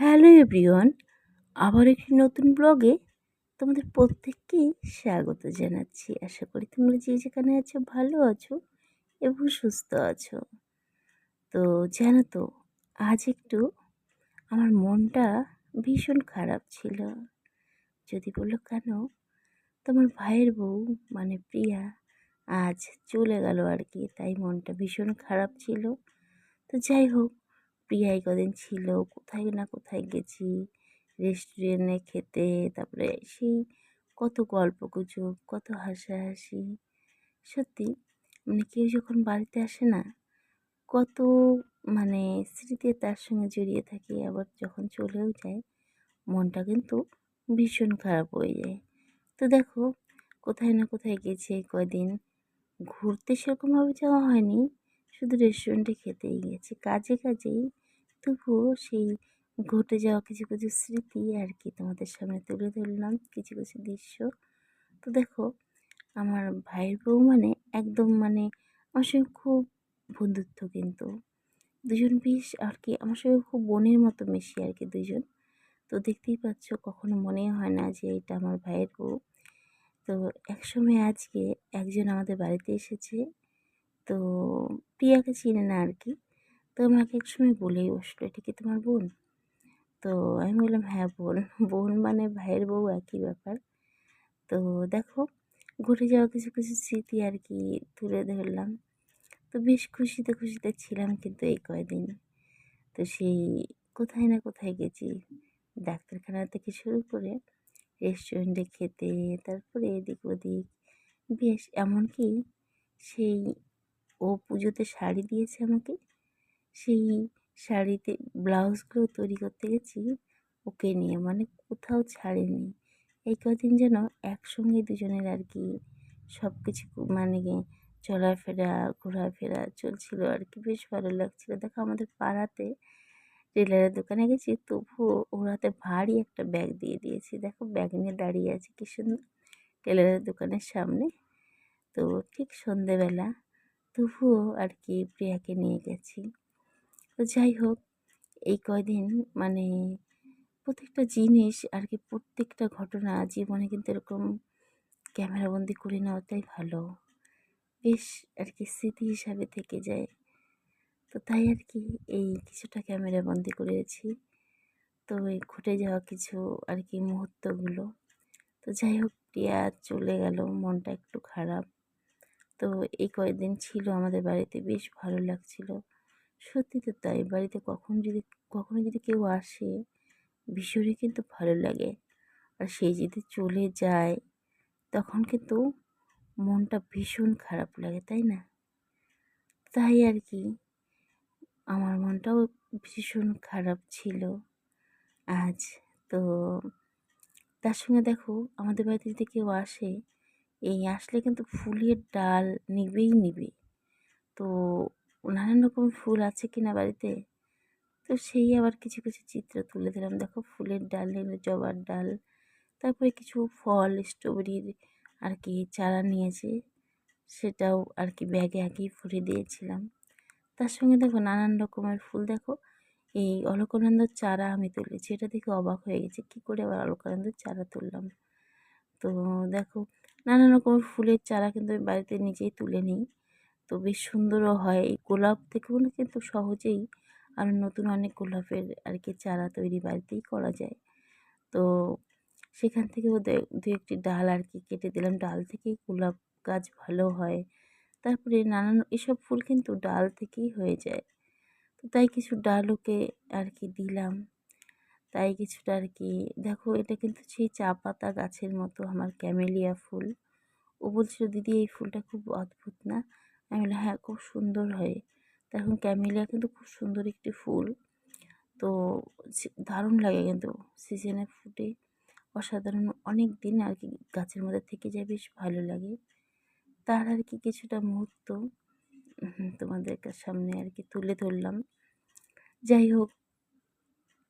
Hello everyone আবার একটি নতুন ব্লগে তোমাদের প্রত্যেককেই স্বাগত জানাচ্ছি। আশা করি তোমরা যে যেখানে আছো ভালো আছো এবং সুস্থ আছো। তো জানো তো, আজ একটু আমার মনটা ভীষণ খারাপ ছিল। যদি বলল কেন, তোমার ভাইয়ের বউ মানে প্রিয়া, আজ চলে গেল আর কি, তাই মনটা ভীষণ খারাপ ছিল। তো যাই হোক প্রিয়াই কদিন ছিল, কোথায় না কোথায় গেছি রেস্টুরেন্টে খেতে, তারপরে সেই কত গল্প গুজব, কত হাসাহাসি। সত্যি মানে কেউ যখন বাড়িতে আসে না, কত মানে স্মৃতি তার সঙ্গে জড়িয়ে থাকে, আবার যখন চলেও যায়, মনটা কিন্তু ভীষণ খারাপ হয়ে যায়। তো দেখো, কোথায় না কোথায় গেছে কয়দিন, ঘুরতে সেরকমভাবে যাওয়া হয়নি, শুধু রেস্টুরেন্টে খেতেই গেছি। কাজে কাজেই তবুও সেই ঘটে যাওয়া কিছু কিছু স্মৃতি আর কি তোমাদের সামনে তুলে ধরলাম, কিছু কিছু দৃশ্য। তো দেখো, আমার ভাইয়ের বউ মানে একদম মানে আমার সঙ্গে খুব বন্ধুত্ব কিন্তু। দুজন বেশ আর কি আমার সঙ্গে খুব বোনের মতো মেশি আর কি দুজন। তো দেখতেই পাচ্ছ কখনো মনে হয় না যে এটা আমার ভাইয়ের বউ। তো একসময় আজকে একজন আমাদের বাড়িতে এসেছে। তো প্রিয়াকে চিনে না আর কি আমাকে এক সময় বলেই বসল এটা কি তোমার বোন? তো আমি বললাম হ্যাঁ বোন। বোন মানে ভাইয়ের বউ, একই ব্যাপার। তো দেখো, ঘটে যাওয়া কিছু কিছু স্মৃতি আর কি তুলে ধরলাম। তো বেশ খুশিতে খুশিতে ছিলাম কিন্তু এই কয়দিন। তো সেই কোথায় না কোথায় গেছি ডাক্তারখানা থেকে শুরু করে রেস্টুরেন্টে খেতে, তারপরে এদিক ওদিক, বেশ। এমনকি সেই ও পুজোতে শাড়ি দিয়েছে আমাকে। সেই শাড়িতে ব্লাউজগুলো তৈরি করতে গেছি, ওকে নিয়ে। মানে কোথাও ছাড়েনি। এই কদিন যেন একসঙ্গে দুজনের আর কি সব কিছু মানে চলাফেরা, ঘোরাফেরা চলছিল আর কি। বেশ ভালো লাগছিল। দেখো আমাদের পাড়াতে টেলারের দোকানে গেছি, তবুও ওর হাতে ভারী একটা ব্যাগ দিয়ে দিয়েছি। দেখো ব্যাগ নিয়ে দাঁড়িয়ে আছে কি সুন্দর টেলারের দোকানের সামনে। তো ঠিক সন্ধেবেলা তবুও আর কি প্রিয়াকে নিয়ে গেছি। তো যাই হোক, এই কয়দিন মানে প্রত্যেকটা জিনিস আর কি প্রত্যেকটা ঘটনা জীবনে কিন্তু এরকম ক্যামেরাবন্দি করে নেওয়াটাই ভালো। বেশ আর কি স্মৃতি হিসাবে থেকে যায়। তো তাই আর কি এই কিছুটা ক্যামেরাবন্দি করেছি। তো এই ঘটে যাওয়া কিছু আর কি মুহূর্তগুলো। তো যাই হোক, প্রিয়া চলে গেল, মনটা একটু খারাপ। তো এই কয়েকদিন ছিল আমাদের বাড়িতে, বেশ ভালো লাগছিল। সত্যি তো তাই, বাড়িতে কখন যদি, কখনো যদি কেউ আসে, ভীষণই কিন্তু ভালো লাগে। আর সে যদি চলে যায়, তখন কিন্তু মনটা ভীষণ খারাপ লাগে, তাই না? তাই আর কি, আমার মনটাও ভীষণ খারাপ ছিল আজ। তো তার সঙ্গে দেখো, আমাদের বাড়িতে যদি কেউ আসে, এই আসলে কিন্তু ফুলের ডাল নিবেই নিবে। তো নানান রকম ফুল আছে কি না বাড়িতে? তো সেই আবার কিছু কিছু চিত্র তুলে দিলাম। দেখো ফুলের ডাল নিল জবার ডাল, তারপরে কিছু ফল স্ট্রবেরির আর কি চারা নিয়েছে। সেটাও আর কি ব্যাগে আগেই ফুটে দিয়েছিলাম। তার সঙ্গে দেখো নানান রকমের ফুল। দেখো এই অলকানন্দার চারা আমি তুলেছি। এটা দেখে অবাক হয়ে গেছে, কী করে আবার অলকানন্দার চারা তুললাম? তো দেখো নানান রকমের ফুলের চারা কিন্তু আমি বাড়িতে নিজেই তুলে নিই। তো বেশ সুন্দরও হয়। এই গোলাপ থেকেও কিন্তু সহজেই আর নতুন অনেক গোলাপের আর কি চারা তৈরি বাড়িতেই করা যায়। তো সেখান থেকেও দু একটি ডাল আর কি কেটে দিলাম। ডাল থেকেই গোলাপ গাছ ভালো হয়। তারপরে নানান এসব ফুল কিন্তু ডাল থেকেই হয়ে যায়। তো তাই কিছু ডাল ওকে আর কি দিলাম। তাই কিছুটা আর কি দেখো এটা কিন্তু সেই চা পাতা গাছের মতো আমার ক্যামেলিয়া ফুল। ও বলছিল, দিদি, এই ফুলটা খুব অদ্ভুত না? আমি বললাম হ্যাঁ খুব সুন্দর হয়। তখন ক্যামেলিয়া কিন্তু খুব সুন্দর একটি ফুল। তো দারুণ লাগে কিন্তু সিজনে ফুটে অসাধারণ অনেক দিন আর কি গাছের মধ্যে থেকে যায়, বেশ ভালো লাগে। তার আর কি কিছুটা মুহূর্ত তোমাদের সামনে আর কি তুলে ধরলাম। যাই হোক,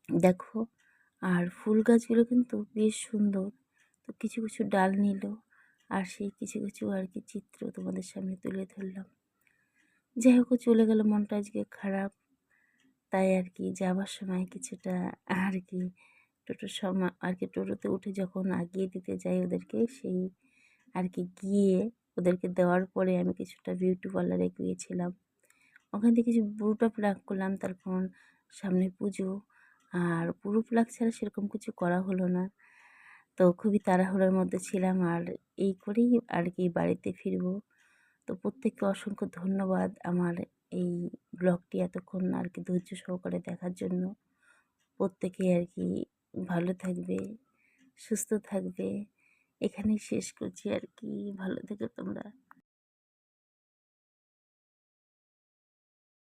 দেখো, আর ফুল গাছগুলো কিন্তু বেশ সুন্দর। তো কিছু কিছু ডাল নিল। আর সেই কিছু কিছু আর কি চিত্র তোমাদের সামনে তুলে ধরলাম। যাই হোক চলে গেল, মনটা আজকে খারাপ। তাই আর কি, যাবার সময় কিছুটা আর কি টোটোর সময় আর কি টোটোতে উঠে যখন আগিয়ে দিতে যাই ওদেরকে, সেই আর কি গিয়ে ওদেরকে দেওয়ার পরে আমি কিছুটা বিউটি পার্লারে গিয়েছিলাম। ওখান থেকে কিছু পুরোটা প্লাক করলাম, তারপর সামনে পুজো। আর পুরো প্লাক ছাড়া সেরকম কিছু করা হলো না। তো খুবই তাড়াহুড়োর মধ্যে ছিলাম আর এই করেই আর কি বাড়িতে ফিরব। তো প্রত্যেককে অসংখ্য ধন্যবাদ আমার এই ব্লগটি এতক্ষণ আর কি ধৈর্য সহকারে দেখার জন্য। প্রত্যেকে আর কি ভালো থাকবে, সুস্থ থাকবে। এখানেই শেষ করছি আর কি। ভালো থেকো তোমরা।